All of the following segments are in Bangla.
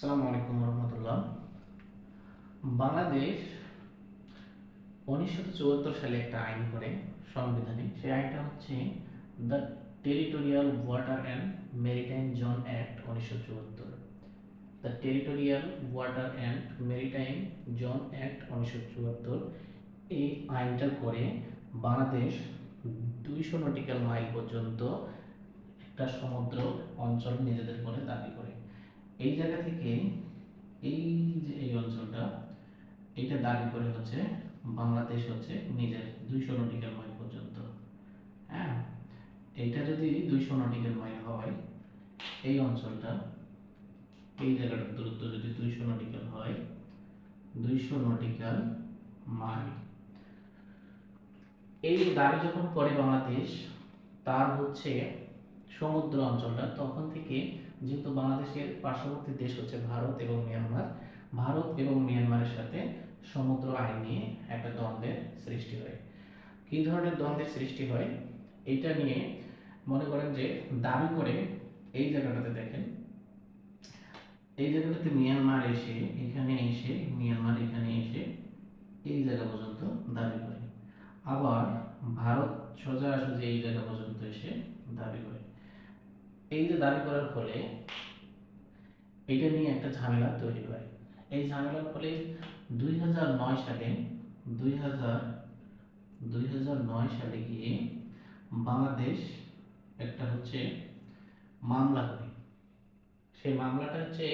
আসসালামু আলাইকুম রহমতুল্লাহ। বাংলাদেশ উনিশশো চুয়াত্তর সালে একটা আইন করে সংবিধানে। সেই আইনটা হচ্ছে the territorial water and maritime zone act উনিশশো চুয়াত্তর। The territorial water and maritime zone act উনিশশো চুয়াত্তর। এই আইনটা করে বাংলাদেশ দুইশো নটিক্যাল মাইল পর্যন্ত একটা সমুদ্র অঞ্চল নিজেদের বলে দাবি করে। এই জায়গা থেকে এই যে এই অঞ্চলটা, এটা দাবি করে হচ্ছে বাংলাদেশ হচ্ছে নিজের দুইশো নটিক্যাল মাইল পর্যন্ত। হ্যাঁ? এইটা যদি দুইশো নটিক্যাল মাইল হয়, এই অঞ্চলটা, এই জায়গাটার দূরত্ব যদি দুইশো নটিক্যাল হয়, দুইশো নটিক্যাল মাইল। এই দাবি যখন করে বাংলাদেশ, তার হচ্ছে সমুদ্র অঞ্চলটা, তখন থেকে যেহেতু বাংলাদেশের পার্শ্ববর্তী দেশ হচ্ছে ভারত এবং মিয়ানমার, ভারত এবং মিয়ানমারের সাথে সমুদ্র আইন নিয়ে একটা দ্বন্দ্বের সৃষ্টি হয়। কী ধরনের দ্বন্দ্বের সৃষ্টি হয়? এটা নিয়ে মনে করেন যে দাবি করে এই জায়গাটাতে দেখেন, এই জায়গাটাতে মিয়ানমার এসে, এখানে এসে, মিয়ানমার এখানে এসে এই জায়গা পর্যন্ত দাবি করে। আবার ভারত সোজাসুজি এই জায়গা পর্যন্ত এসে দাবি করে। এই যে দাবি করার ফলে এটা নিয়ে একটা ঝামেলা তৈরি হয়। এই ঝামেলার ফলে দুই হাজার নয় সালে, দুই সালে গিয়ে বাংলাদেশ একটা হচ্ছে মামলা করে। সেই মামলাটা হচ্ছে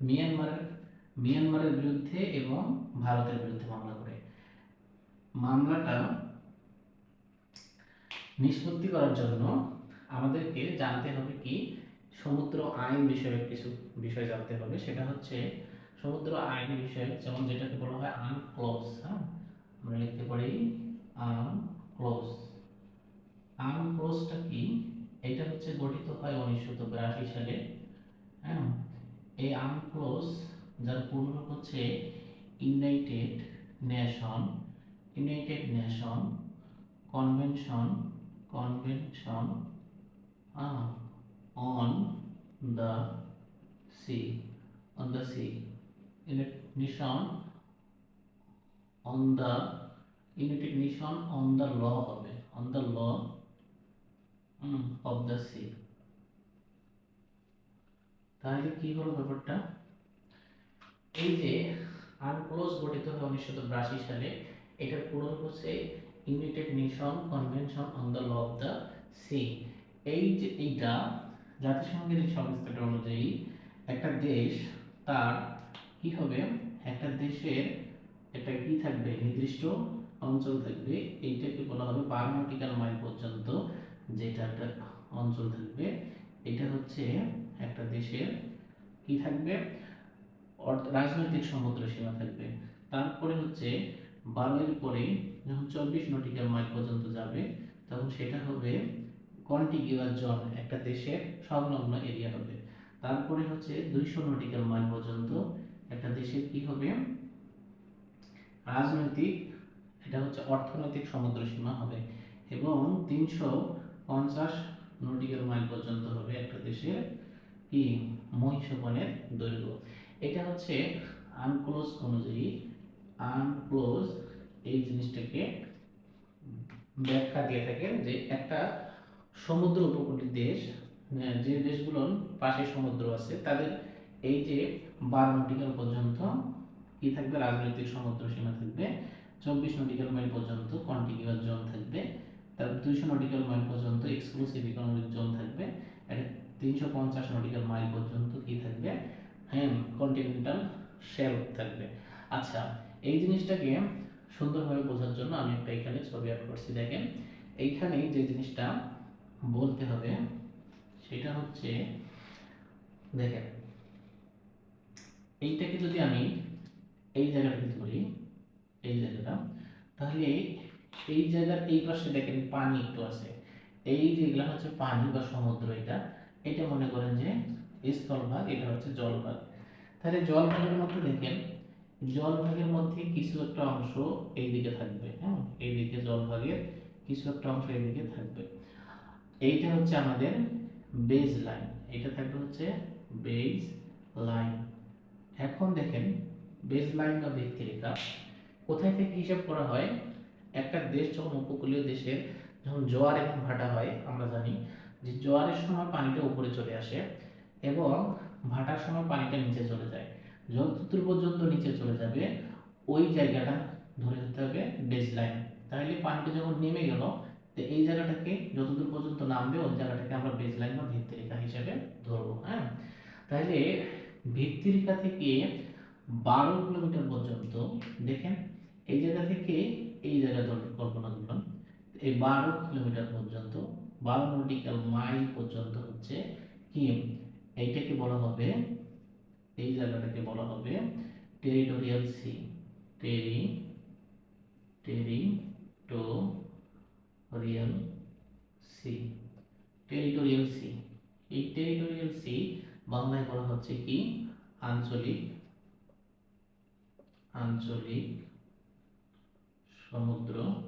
মিয়ানমারের মিয়ানমারের বিরুদ্ধে এবং ভারতের বিরুদ্ধে মামলা করে। মামলাটা নিষ্পত্তি করার জন্য আমাদেরকে জানতে হবে কি? সমুদ্র আইন বিষয়ক কিছু বিষয় জানতে হবে। সেটা হচ্ছে সমুদ্র আইন বিষয়ক যেমন যেটাকে বলা হয় আনক্লোজ হ্যাঁ? আমরা লিখতে পারি আনক্লোজ আনক্লোজটা কি? এটা হচ্ছে গঠিত হয় উনিশশো বিরাশি সালে হ্যাঁ? এই আনক্লোজ যার পূর্ণ হচ্ছে united nation united nation convention convention uh, on the sea on the sea United Nation on the United Nation on the law হবে on the law mm, of the sea তাহলে কি হলো ব্যাপারটা এই যে আনক্লোজ গঠিত হয় উনিশশো বিরাশি সালে এটার পূরণ হচ্ছে united nation convention on the law of the sea এই যে এইটা জাতিসংঘের এই সংস্থাটা অনুযায়ী একটা দেশ তার কি হবে? একটা দেশের একটা কি থাকবে? নির্দিষ্ট অঞ্চল থাকবে। এইটাকে বলা হবে বারো মাইল পর্যন্ত যেটা একটা অঞ্চল থাকবে। এটা হচ্ছে একটা দেশের কি থাকবে? রাজনৈতিক সমুদ্র সীমা থাকবে। তারপরে হচ্ছে বারোয়ের পরে যখন চব্বিশ নটিক্যাল মাইল পর্যন্ত যাবে, তখন সেটা হবে কন্টিগিউয়াস জোন একটা দেশের সংলগ্ন এরিয়া হবে। তারপরে হচ্ছে দুইশো নটিক্যাল মাইল পর্যন্ত একটা দেশের কি হবে? রাজনৈতিক, এটা হচ্ছে অর্থনৈতিক সমুদ্র সীমা হবে এবং তিনশো পঞ্চাশ নটিক্যাল মাইল পর্যন্ত হবে একটা দেশের কি মহিষবনের দৈর্ঘ্য। এটা হচ্ছে আনক্লোজ অনুযায়ী আনক্লোজ এই জিনিসটাকে ব্যাখ্যা দিয়ে থাকে যে একটা সমুদ্র উপকূলীয় দেশ আহ, যে দেশগুলোর পাশে সমুদ্র আছে তাদের এই যে বারো নটিক্যাল পর্যন্ত কি থাকবে রাজনৈতিক সমুদ্র সীমা থাকবে চব্বিশ নটিক্যাল মাইল পর্যন্ত কন্টিনিউয়াস জোন থাকবে তারপর দুইশো নটিক্যাল মাইল পর্যন্ত এক্সক্লুসিভ ইকোনমিক জোন থাকবে আর তিনশো পঞ্চাশ নটিক্যাল মাইল পর্যন্ত কি থাকবে হ্যাঁ কন্টিনেন্টাল শেলফ থাকবে। আচ্ছা এই জিনিসটাকে সুন্দরভাবে বোঝার জন্য আমি একটা এখানে ছবি আঁক করছি দেখেন এইখানে যে জিনিসটা বলতে হবে, সেটা হচ্ছে, দেখেন, এইটাকে যদি আমি এই জায়গাটাকে ধরি এই জায়গাটা, তাহলে এই জায়গার এই পাশে দেখেন পানি একটু আছে। এই হচ্ছে পানি বা সমুদ্র এটা এটা মনে করেন যে স্থলভাগ, এটা হচ্ছে জলভাগ। তাহলে জলভাগের মধ্যে দেখেন, জলভাগের মধ্যে কিছু একটা অংশ এইদিকে থাকবে হ্যাঁ? এইদিকে জলভাগের কিছু একটা অংশ এইদিকে থাকবে। এইটা হচ্ছে আমাদের বেজ লাইন এটা থাকবে হচ্ছে বেজ লাইন এখন দেখেন বেজ লাইন বা ভিত্তিরেখা কোথায় থেকে হিসাব করা হয়? একটা দেশ যখন উপকূলীয় দেশের, যখন জোয়ার এবং ভাটা হয়, আমরা জানি যে জোয়ারের সময় পানিটা উপরে চলে আসে এবং ভাটার সময় পানিটা নিচে চলে যায়। যতদূর পর্যন্ত নিচে চলে যাবে, ওই জায়গাটা ধরে নিতে হবে বেজ লাইন তাহলে পানিটা যখন নেমে গেল তো এই জায়গাটাকে যতদূর পর্যন্ত নামবে, ওই জায়গাটাকে আমরা বেজ লাইন বা ভিত্তিরেখা হিসেবে ধরবো হ্যাঁ? তাহলে ভিত্তিরেখা থেকে বারো কিলোমিটার পর্যন্ত, দেখেন, এই জায়গা থেকে এই জায়গা ধরে কল্পনা করলাম এই বারো কিলোমিটার পর্যন্ত, বারো নটিক্যাল মাইল পর্যন্ত হচ্ছে কি? এইটাকে বলা হবে, এই জায়গাটাকে বলা হবে territorial sea terri territorial sea territorial sea এই টেরিটোরিয়াল সি বাংলায় বলা হচ্ছে কি? আঞ্চলিক আঞ্চলিক সমুদ্র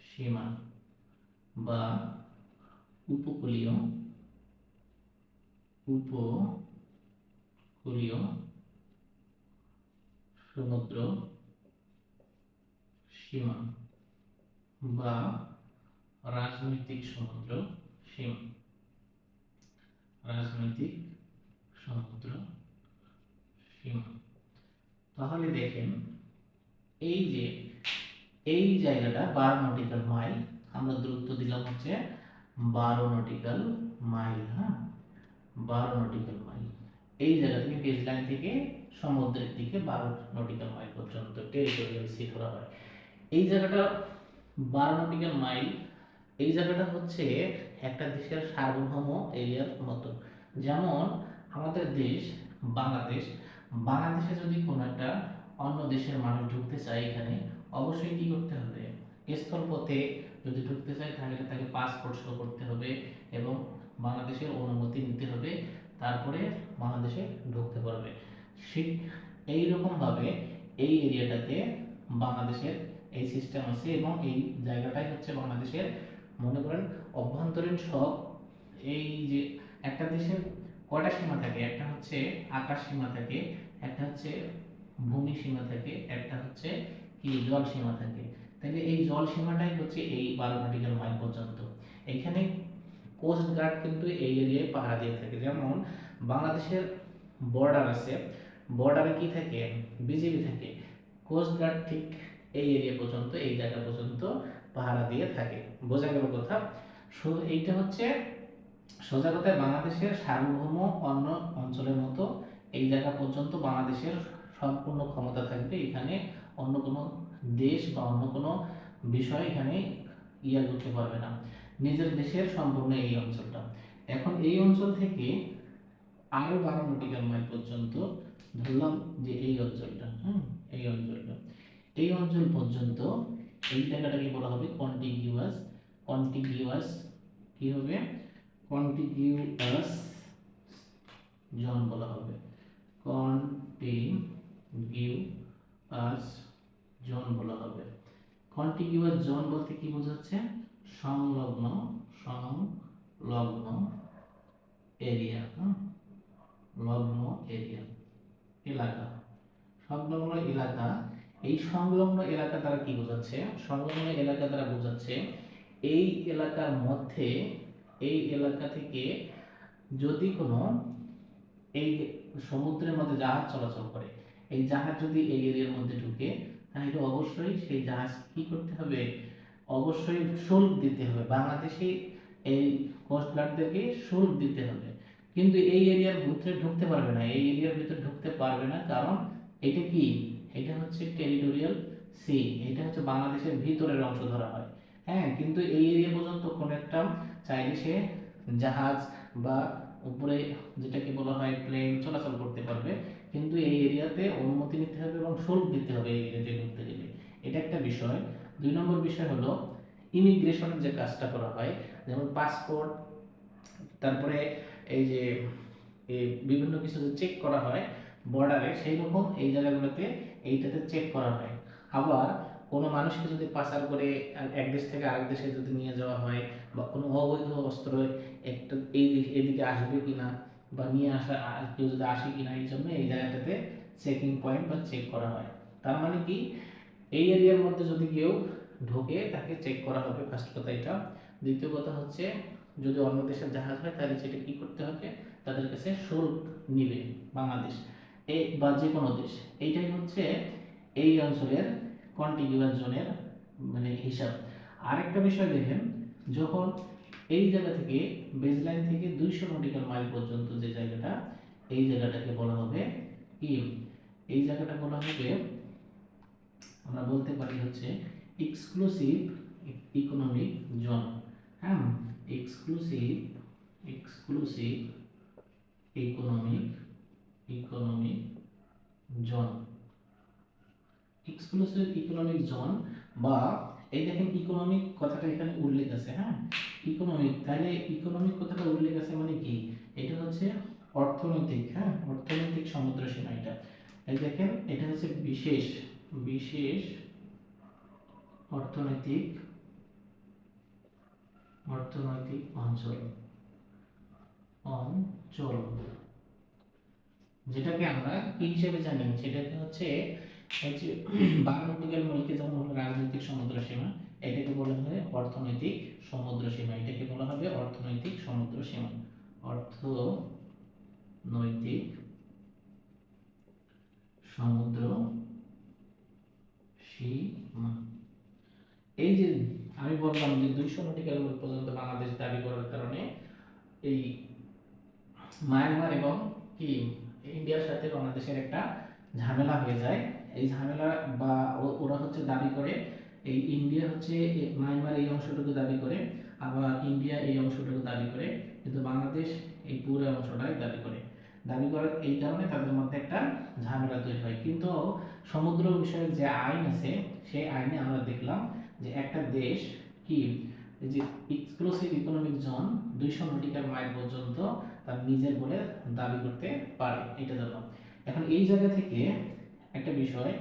সীমা বা উপকূলীয় উপকূলীয় সমুদ্র সীমা। বা রাজনৈতিক সমুদ্র সীমা। রাজনৈতিক সমুদ্র সীমা। তাহলে দেখেন, এই যে, এই জায়গাটা বারো নটিক্যাল মাইল আমরা দূরত্ব দিলাম হচ্ছে বারো নটিক্যাল মাইল হ্যাঁ? বারো নটিক্যাল মাইল এই জায়গা থেকে বেজ লাইন থেকে সমুদ্রের দিকে বারো নটিক্যাল মাইল পর্যন্ত টেরিটোরিয়াল সি ধরা হয়। এই জায়গাটা বারো নটিক্যাল মাইল এই জায়গাটা হচ্ছে একটা দেশের সার্বভৌম এরিয়ার মতো। যেমন আমাদের দেশ, বাংলাদেশ। বাংলাদেশে যদি কোনো একটা অন্য দেশের মানুষ ঢুকতে চায় এখানে, অবশ্যই কি করতে হবে? স্থলপথে যদি ঢুকতে চায়, তাহলে তাকে পাসপোর্ট শো করতে হবে এবং বাংলাদেশের অনুমতি নিতে হবে। তারপরে বাংলাদেশে ঢুকতে পারবে। ঠিক এইরকমভাবে এই এরিয়াটাতে বাংলাদেশের এই সিস্টেম আছে এবং এই জায়গাটাই হচ্ছে বাংলাদেশের, মনে করেন, অভ্যন্তরীণ সব এই যে একটা দেশের কয়টা সীমা থাকে? একটা হচ্ছে আকাশ সীমা থাকে, একটা হচ্ছে ভূমি সীমা থাকে, একটা হচ্ছে কি জল সীমা থাকে। তাহলে এই জল সীমাটাই হচ্ছে এই বারো নটিক্যাল মাইল পর্যন্ত। এখানে কোস্ট গার্ড কিন্তু এই এরিয়ায় পাহারা দিয়ে থাকে। যেমন বাংলাদেশের বর্ডার আছে। বর্ডারে কি থাকে? বিজিবি থাকে। কোস্ট গার্ড ঠিক এই এরিয়া পর্যন্ত, এই জায়গা পর্যন্ত পাহারা দিয়ে থাকে। বোঝা গেল কথা? এইটা হচ্ছে সোজা কথায় বাংলাদেশের সার্বভৌম অন্য অঞ্চলের মতো এই জায়গা পর্যন্ত বাংলাদেশের সম্পূর্ণ ক্ষমতা থাকবে। এখানে অন্য কোনো দেশ বা অন্য কোনো বিষয় এখানে ইয়া করতে পারবে না। নিজের দেশের সম্পূর্ণ এই অঞ্চলটা। এখন এই অঞ্চল থেকে আরও বারো নটিক্যাল মাইল পর্যন্ত ধরলাম যে এই অঞ্চলটা, হুম, এই অঞ্চলটা। এই অঞ্চল পর্যন্ত এই জায়গাটাকে বলা হবে কন্টিগিউয়াস কন্টিগিউয়াস কি হবে? কন্টিগিউয়াস জোন বলা হবে। কন্টিগিউয়াস জোন বলা হবে। কন্টিগিউয়াস জোন বলতে কি বোঝাচ্ছে? সংলগ্ন সংলগ্ন এরিয়া লগ্ন এরিয়া এলাকা। সংলগ্ন এলাকা এই সংলগ্ন এলাকা দ্বারা কি বোঝাচ্ছে? সংলগ্ন এলাকা দ্বারা বোঝাচ্ছে এই এলাকার মধ্যে, এই এলাকা থেকে যদি কোনো এই সমুদ্রের মধ্যে জাহাজ চলাচল করে, এই জাহাজ যদি এই এরিয়ার মধ্যে ঢুকে, তাহলে অবশ্যই সেই জাহাজ কি করতে হবে? অবশ্যই শুল্ক দিতে হবে। বাংলাদেশে এই কোস্ট গার্ডদেরকে শুল্ক দিতে হবে। কিন্তু এই এরিয়ার ভিতরে ঢুকতে পারবে না। এই এরিয়ার ভিতরে ঢুকতে পারবে না কারণ এটা কি? এটা হচ্ছে টেরিটোরিয়াল সি এটা হচ্ছে বাংলাদেশের ভিতরের অংশ ধরা হয়। হ্যাঁ কিন্তু এই এরিয়া পর্যন্ত কোনো একটা চাইলে সে জাহাজ বা উপরে যেটাকে বলা হয় প্লেন চলাচল করতে পারবে, কিন্তু এই এরিয়াতে অনুমতি নিতে হবে এবং শুল্ক দিতে হবে এই এরিয়াতে ঢুকতে গেলে। এটা একটা বিষয়। দুই নম্বর বিষয় হলো ইমিগ্রেশনের যে কাজটা করা হয়, যেমন পাসপোর্ট তারপরে এই যে বিভিন্ন কিছু চেক করা হয় বর্ডারে সেই রকম এই জায়গাগুলোতে এইটাতে চেক করা হয়। আবার কোনো মানুষকে যদি পাচার করে এক দেশ থেকে আরেক দেশে যদি নিয়ে যাওয়া হয় বা কোনো অবৈধ অস্ত্র একটা এই দিক- এদিকে আসবে কিনা বা নিয়ে আসা কেউ যদি আসে কিনা এই জন্য এই জায়গাটাতে চেকিং পয়েন্ট বা চেক করা হয়। তার মানে কি? এই এরিয়ার মধ্যে যদি কেউ ঢোকে তাকে চেক করা হবে ফার্স্ট কথা এটা। দ্বিতীয় কথা হচ্ছে যদি অন্য দেশের জাহাজ হয় তাহলে সেটা কি করতে হবে? তাদের কাছে শুল্ক নিবে বাংলাদেশ। এই বা যে কোনো দেশ, এইটাই হচ্ছে এই অঞ্চলের কন্টিনিউয়াস জোনের মানে হিসাব। আরেকটা বিষয় দেখেন, যখন এই জায়গা থেকে বেজলাইন থেকে দুইশো নটিক্যাল মাইল পর্যন্ত যে জায়গাটা, এই জায়গাটাকে বলা হবে কি এই জায়গাটা বলা হবে, আমরা বলতে পারি হচ্ছে এক্সক্লুসিভ ইকোনমিক জোন হ্যাঁ? Exclusive exclusive economic economic zone. Exclusive economic zone বা এই দেখেন ইকোনমিক কথাটা এখানে উল্লেখ আছে হ্যাঁ? ইকোনমিক তাহলে ইকোনমিক কথাটা উল্লেখ আছে মানে কি? এটা হচ্ছে অর্থনৈতিক হ্যাঁ? অর্থনৈতিক সমুদ্র সীমা এটা। এই দেখেন, এটা হচ্ছে বিশেষ বিশেষ অর্থনৈতিক অর্থনৈতিক অঞ্চল। অঞ্চল। যেটাকে আমরা কি হিসেবে জানি, সেটাকে হচ্ছে বাংলাদেশের মূলকে যেমন হলো রাজনৈতিক সমুদ্র সীমা, এটাকে বলা হয় অর্থনৈতিক সমুদ্র সীমা। এটাকে বলা হবে অর্থনৈতিক সমুদ্র সীমা। অর্থনৈতিক সমুদ্র সীমা। এই যে আমি বললাম যে দুইশো নটিক্যাল মাইল পর্যন্ত বাংলাদেশ দাবি করার কারণে এই মায়ানমার এবং কি ইন্ডিয়ার সাথে বাংলাদেশের একটা ঝামেলা হয়ে যায়। এই ঝামেলা বা ওরা হচ্ছে দাবি করে, এই ইন্ডিয়া হচ্ছে মায়ানমার এই অংশটুকু দাবি করে, আবার ইন্ডিয়া এই অংশটুকু দাবি করে, কিন্তু বাংলাদেশ এই পুরো অংশটাই দাবি করে। দাবি করার এই কারণে তাদের মধ্যে একটা ঝামেলা তৈরি হয়। কিন্তু সমুদ্র বিষয়ক যে আইন আছে, সেই আইনে আমরা দেখলাম যে একটা দেশ কি যে এক্সক্লুসিভ ইকোনমিক জোন দুইশো নটিক্যাল মাইল পর্যন্ত তার নিজের বলে দাবি করতে পারে এটা জানলাম এখন এই জায়গা থেকে একটা বিষয়,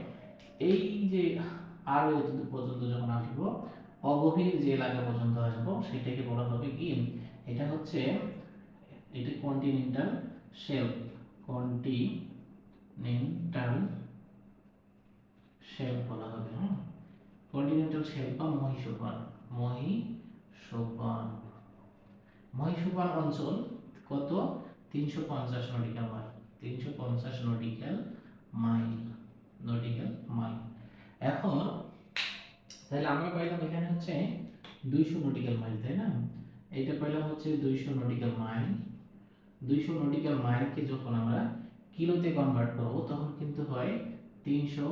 এই যে আরও এতদূর পর্যন্ত যখন আসব, অগভীর যে এলাকা পর্যন্ত আসব, সেটাকে বলা হবে কি? এটা হচ্ছে, এটা কন্টিনেন্টাল শেলফ কন্টিনেন্টাল শেলফ বলা হবে হ্যাঁ? কন্টিনেন্টাল শেলফ বা মহীসোপান মহীসোপান মহীসোপান অঞ্চল কত? তিনশো পঞ্চাশ নটিক্যাল মাইল তিনশো পঞ্চাশ নটিক্যাল মাইল নটিক্যাল মাইল এখন, তাহলে আমরা পাইলাম এখানে হচ্ছে দুইশো নটিক্যাল মাইল তাই না? এইটা পাইলাম হচ্ছে দুইশো নটিক্যাল মাইল দুইশো নটিক্যাল মাইলকে যখন আমরা কিলোতে কনভার্ট করব, তখন কিন্তু হয় তিনশো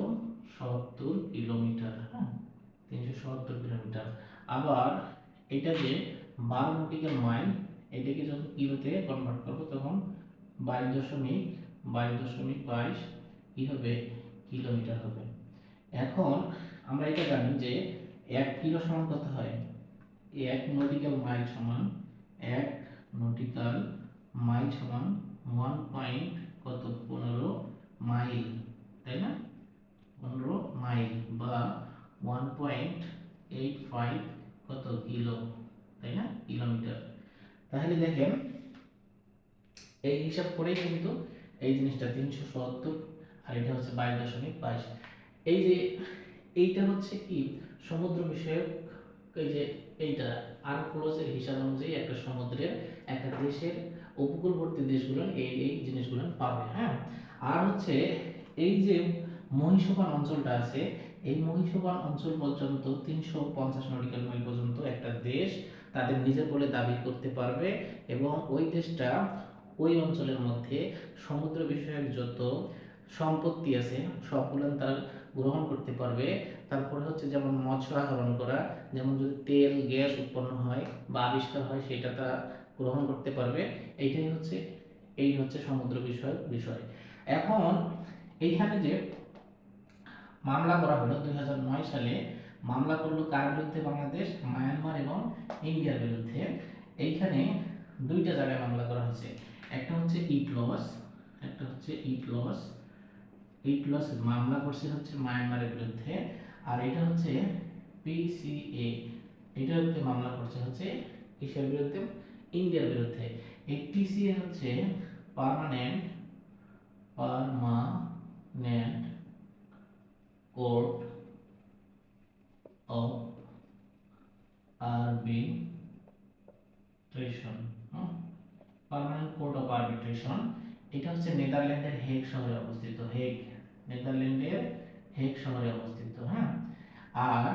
সত্তর কিলোমিটার হ্যাঁ? তিনশো সত্তর কিলোমিটার। আবার, এটা যে বারো নটিক্যাল মাইল এটাকে যখন কিলোতে কনভার্ট করব, তখন বাইশ দশমিক বাইশ দশমিক বাইশ কী হবে? কিলোমিটার হবে। এখন আমরা এটা জানি যে এক কিলো সমান কত হয়। এক নটিক্যাল মাইল সমান এক নটিক্যাল মাইল সমান ওয়ান পয়েন্ট কত? পনেরো মাইল তাই না? পনেরো মাইল বা ওয়ান পয়েন্ট এইট ফাইভ কত? কিলো, তাই না? কিলোমিটার। তাহলে দেখেন, এই হিসাব করেই কিন্তু এই জিনিসটা তিনশো সত্তর আর এটা হচ্ছে বাইশ দশমিক বাইশ। এই যে, এইটা হচ্ছে কি? সমুদ্র বিষয়ক, এই যে এইটা, আর ক্লোজের হিসাব অনুযায়ী একটা সমুদ্রের, একটা দেশের উপকূলবর্তী দেশগুলো এই এই জিনিসগুলো পাবে হ্যাঁ? আর হচ্ছে এই যে মহীসোপান অঞ্চলটা আছে, এই মহীসোপান অঞ্চল পর্যন্ত তিনশো পঞ্চাশ নটিক্যাল মাইল পর্যন্ত একটা দেশ তাদের নিজের বলে দাবি করতে পারবে এবং ওই দেশটা ওই অঞ্চলের মধ্যে সমুদ্র বিষয়ক যত সম্পত্তি আছে সবগুলো তারা গ্রহণ করতে পারবে। তারপরে হচ্ছে যেমন মৎস্য আহরণ করা, যেমন যদি তেল, গ্যাস উৎপন্ন হয় বা আবিষ্কার হয় সেটা তারা গ্রহণ করতে পারবে। এইটাই হচ্ছে, এই হচ্ছে সমুদ্র বিষয়ক বিষয়। এখন এইখানে যে মামলা করা হলো দু হাজার নয় সালে, মামলা করল কার বিরুদ্ধে বাংলাদেশ? মায়ানমার এবং ইন্ডিয়ার বিরুদ্ধে এইখানে দুইটা জায়গায় মামলা করা হয়েছে। একটা হচ্ছে ইট লস, একটা হচ্ছে ইট লস। ইট লস মামলা করছে হচ্ছে মায়ানমারের বিরুদ্ধে, আর এটা হচ্ছে পিসিএ এটার বিরুদ্ধে মামলা করছে হচ্ছে কিসের বিরুদ্ধে, ইন্ডিয়ার বিরুদ্ধে। এই পিসিএ হচ্ছে permanent permanent court of arbitration permanent court of arbitration এটা হচ্ছে নেদারল্যান্ডের হেগ শহরে অবস্থিত, হেগ, নেদারল্যান্ডের হেগ শহরে অবস্থিত হ্যাঁ? আর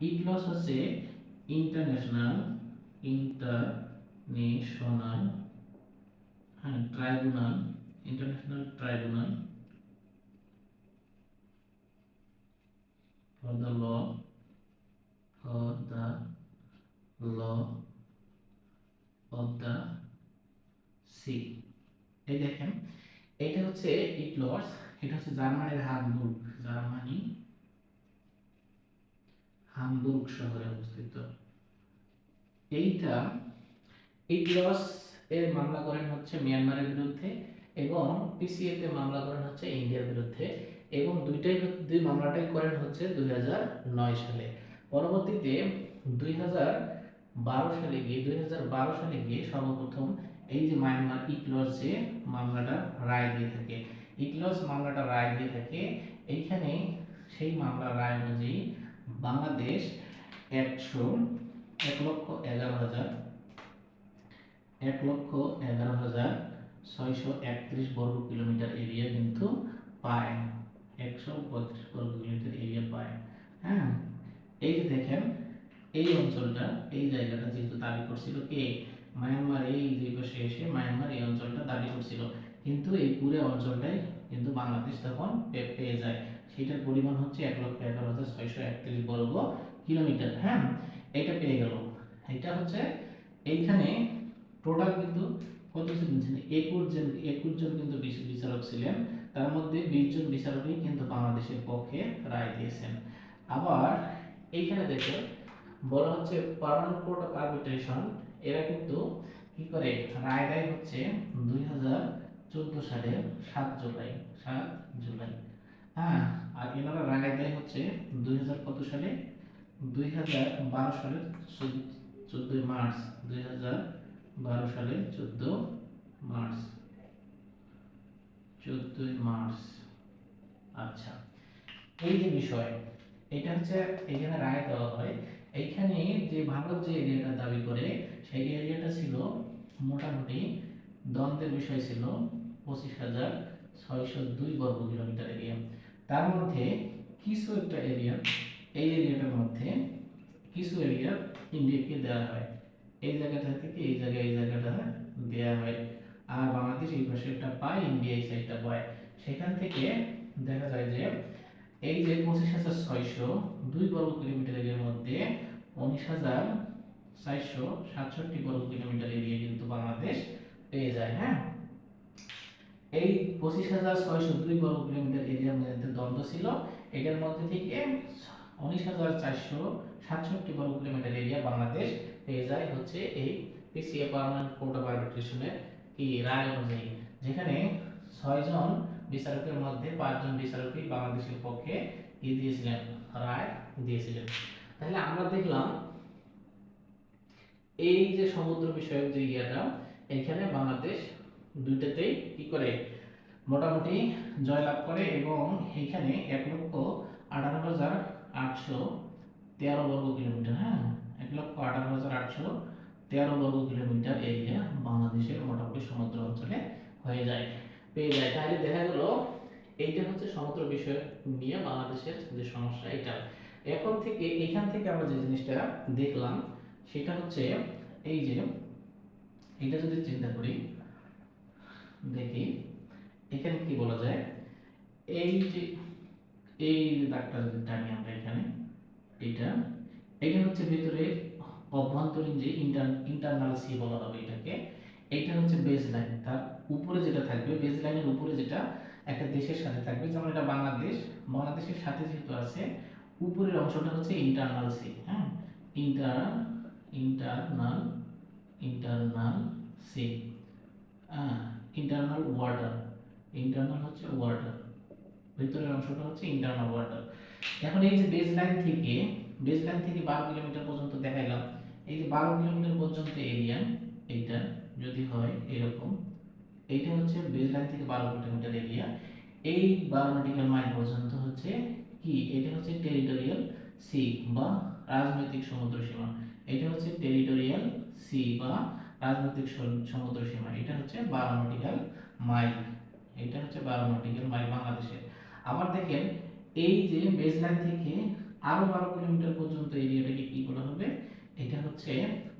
ইগলস হচ্ছে ইন্টারন্যাশনাল ইন্টারন্যাশনাল হ্যাঁ tribunal international tribunal for the law, for the law of the sea এই দেখেন, এটা হচ্ছে ইটলস এটা হচ্ছে জার্মানির হামবুর্গ। জার্মানি হামবুর্গ শহরে অবস্থিত। এইটা ইটলস এর মামলা করেন হচ্ছে মিয়ানমারের বিরুদ্ধে এবং পিসিএ তে মামলা করেন হচ্ছে ইন্ডিয়ার বিরুদ্ধে এবং দুইটাই দুই মামলাটাই করেন হচ্ছে দুই হাজার নয় সালে। পরবর্তীতে দুই হাজার সালে গিয়ে, দুই হাজার বারো সালে গিয়ে সর্বপ্রথম এই যে মায়ানমার ইকলস যে মামলাটা রায় দিয়ে থাকে, ইকলস মামলাটা রায় দিয়ে থাকে, এইখানে সেই মামলার রায় অনুযায়ী বাংলাদেশ একশো এক লক্ষ এগারো হাজার, এক লক্ষ এগারো হাজার ছয়শো একত্রিশ বর্গ কিলোমিটার এরিয়া কিন্তু পায়। একশো বত্রিশ বর্গ কিলোমিটার এরিয়া পায়। হ্যাঁ এই যে দেখেন এই অঞ্চলটা, এই জায়গাটা যেহেতু দাবি করছিল কে? মায়ানমার, এই যে পাশে এসে মায়ানমার এই অঞ্চলটা দাবি করছিল। কিন্তু এই পুরো অঞ্চলটাই কিন্তু বাংলাদেশ তখন পেয়ে যায়। সেটার পরিমাণ হচ্ছে এক লক্ষ এগারো হাজার ছয়শো একত্রিশ বর্গ কিলোমিটার হ্যাঁ? এটা পেয়ে গেল। এটা হচ্ছে এইখানে টোটাল কিন্তু কত ছিলেন? একুশ জন একুশ জন কিন্তু বিচারক ছিলেন। তার মধ্যে বিশ জন বিচারকই কিন্তু বাংলাদেশের পক্ষে রায় দিয়েছেন। আবার এইখানে দেখো বলা হচ্ছে পার্মানেন্ট কোর্ট অফ আরবিট্রেশন এরা কিন্তু কি করে? রায় দেয় হচ্ছে দুই হাজার চোদ্দ সালের সাত জুলাই সাত জুলাই। হ্যাঁ আর এনারা রায় দেয় হচ্ছে দুই হাজার কত সালে? দুই হাজার বারো সালের চোদ্দই মার্চ, দুই হাজার বারো সালের চোদ্দ মার্চ। চোদ্দই মার্চ। আচ্ছা এই যে বিষয়, এটা হচ্ছে এখানে রায় দেওয়া হয় এইখানে যে ভারত যে এরিয়াটা দাবি করে, সেই এরিয়াটা ছিল মোটামুটি দ্বন্দ্বের বিষয় ছিল পঁচিশ হাজার ছয়শো দুই বর্গ কিলোমিটার এরিয়া। তার মধ্যে কিছু একটা এরিয়া, এই এরিয়াটার মধ্যে কিছু এরিয়া ইন্ডিয়াকে দেওয়া হয়। এই জায়গাটা থেকে এই জায়গায় এই জায়গাটা দেওয়া হয়। আর বাংলাদেশ এই পাশে একটা পায় ইন্ডিয়া এই সাইডটা পায় সেখান থেকে দেখা যায় যে এই যে পঁচিশ হাজার ছয়শো, দুই বর্গ কিলোমিটার এরিয়ার মধ্যে উনিশ হাজার চারশো সাতষট্টি বর্গ কিলোমিটার এরিয়া কিন্তু বাংলাদেশ পেয়ে যায় হ্যাঁ? এই পঁচিশ হাজার ছয়শো দুই বর্গ কিলোমিটার এরিয়ার মধ্যে দ্বন্দ্ব ছিল, এটার মধ্যে থেকে উনিশ হাজার চারশো সাতষট্টি বর্গ কিলোমিটার এরিয়া বাংলাদেশ পেয়ে যায় হচ্ছে এই পিসিএ পার্মানেন্ট কোর্ট অফ আরবিট্রেশনের রায় অনুযায়ী। যেখানে ছয়জন বিচারকের মধ্যে পাঁচজন বিচারকই বাংলাদেশের পক্ষে কি দিয়েছিলেন, রায় দিয়েছিলেন। তাহলে আমরা দেখলাম এই যে সমুদ্র বিষয়ক যে ইয়েটা, এখানে বাংলাদেশ দুইটাতেই কি করে, মোটামুটি জয়লাভ করে এবং এখানে এক লক্ষ আঠারো হাজার আটশো তেরো বর্গ কিলোমিটার হ্যাঁ? এক লক্ষ আঠারো হাজার আটশো তেরো বর্গ কিলোমিটার এরিয়া বাংলাদেশের মোটামুটি সমুদ্র অঞ্চলে হয়ে যায়। পেয়ে যায়। তাহলে দেখা গেল, এইটা হচ্ছে সমুদ্র বিষয় নিয়ে বাংলাদেশের যে সমস্যা এটা এখন থেকে, এখান থেকে আমরা যে জিনিসটা দেখলাম, সেটা হচ্ছে এই যে, এটা যদি চিন্তা করি, দেখি, এখানে কি বলা যায়? এই যে, এই দাগটা যদি টানি আমরা এখানে এটা এটা হচ্ছে ভেতরে অভ্যন্তরীণ যে ইন্টার ইন্টারনাল সি বলা হবে এটাকে, এইটা হচ্ছে বেজ লাইন তার উপরে যেটা থাকবে বেজ লাইনের উপরে যেটা একটা দেশের সাথে থাকবে, যেমন এটা বাংলাদেশ, বাংলাদেশের সাথে যেহেতু আছে, উপরের অংশটা হচ্ছে ইন্টারনাল সি হ্যাঁ? Inter internal internal sea internal water internal হচ্ছে ওয়াটার ভিতরের অংশটা হচ্ছে ইন্টারনাল ওয়াটার এখন এই যে বেজ লাইন থেকে বেজ লাইন থেকে বারো কিলোমিটার পর্যন্ত দেখাইলাম, এই যে বারো কিলোমিটার পর্যন্ত এরিয়া এইটা যদি হয় এরকম এইটা হচ্ছে বেজ লাইন থেকে বারো কিলোমিটার এরিয়া এই বারো নটিক্যাল মাইল পর্যন্ত হচ্ছে কি? এটা হচ্ছে টেরিটোরিয়াল সি বা রাজনৈতিক সমুদ্র সীমা। এটা হচ্ছে টেরিটোরিয়াল সি বা রাজনৈতিক সমুদ্র সীমা। এটা হচ্ছে বারো নটিক্যাল মাইল এটা হচ্ছে বারো নটিক্যাল মাইল বাংলাদেশের আবার দেখেন, এই যে বেজ লাইন থেকে আরও বারো কিলোমিটার পর্যন্ত এরিয়াটাকে কি বলা হবে? এটা হচ্ছে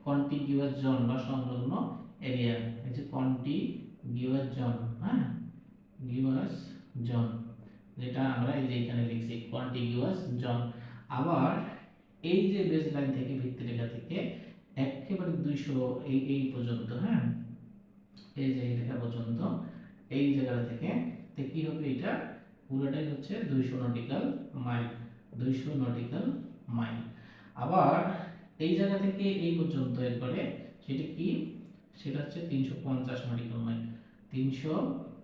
কন্টিগিউয়াস জোন বা সংলগ্ন এরিয়া এই যে কন্টিগিউয়াস জোন হ্যাঁ? গিউয়াস জন, যেটা আমরা এই যে এখানে লিখছি কন্টিগিউয়াস জোন। আবার এই যে বেজ লাইন থেকে ভিত্তিরেখা থেকে একেবারে দুইশো এই এই পর্যন্ত হ্যাঁ? এই যে রেখা পর্যন্ত, এই জায়গা থেকে, তে কি হবে এটা? পুরোটাই হচ্ছে দুইশো নটিক্যাল মাইল দুইশো নটিক্যাল মাইল আবার এই জায়গা থেকে এই পর্যন্ত এরপরে সেটা কি? সেটা হচ্ছে তিনশো পঞ্চাশ নটিক্যাল মাইল তিনশো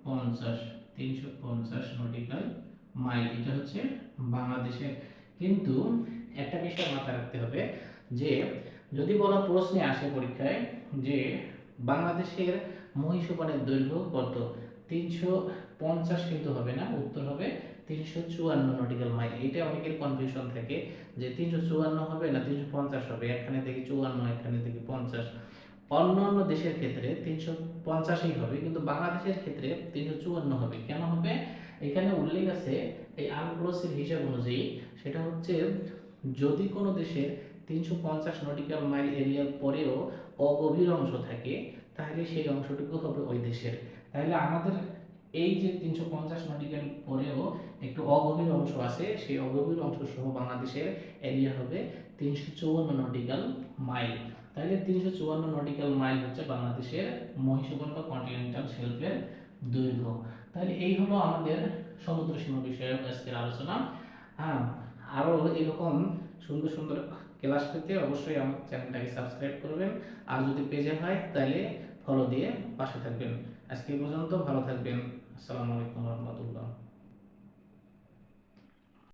পঞ্চাশ তিনশো পঞ্চাশ নটিক্যাল মাইল এটা হচ্ছে বাংলাদেশের। কিন্তু একটা বিষয় মাথায় রাখতে হবে যে, যদি বলা প্রশ্নে আসে পরীক্ষায় যে বাংলাদেশের মহিষোপানের দৈর্ঘ্য কত? তিনশো পঞ্চাশ কিন্তু হবে না, উত্তর হবে তিনশো চুয়ান্ন নটিক্যাল মাইল এটা অনেকের কনফিউশন থাকে যে তিনশো চুয়ান্ন হবে না তিনশো পঞ্চাশ হবে এখানে থেকে চুয়ান্ন এখানে থেকে পঞ্চাশ। অন্য অন্য দেশের ক্ষেত্রে তিনশো পঞ্চাশই হবে, কিন্তু বাংলাদেশের ক্ষেত্রে তিনশো চুয়ান্ন হবে। কেন হবে? এখানে উল্লেখ আছে এই আনক্রসের হিসাব অনুযায়ী সেটা হচ্ছে যদি কোনো দেশের তিনশো পঞ্চাশ নটিক্যাল মাইল এরিয়ার পরেও অগভীর অংশ থাকে, তাহলে সেই অংশটুকু হবে ওই দেশের। তাহলে আমাদের এই যে তিনশো পঞ্চাশ নটিক্যাল পরেও একটু অগভীর অংশ আছে, সেই অগভীর অংশ সহ বাংলাদেশের এরিয়া হবে তিনশো চুয়ান্ন নটিক্যাল মাইল। তাহলে তিনশো চুয়ান্ন নটিক্যাল মাইল হচ্ছে বাংলাদেশের মহিষগণ বা কন্টিনেন্টাল শেলফের দৈর্ঘ্য। তাহলে এই হলো আমাদের সমুদ্র সীমা বিষয়ক আজকের আলোচনা। হ্যাঁ আরও এরকম সুন্দর সুন্দর ক্লাস পেতে অবশ্যই আমার চ্যানেলটাকে সাবস্ক্রাইব করবেন। আর যদি পেজে হয় তাহলে ফলো দিয়ে পাশে থাকবেন। আজকে পর্যন্ত ভালো থাকবেন। আসসালামু আলাইকুম রহমতুল্লাহ।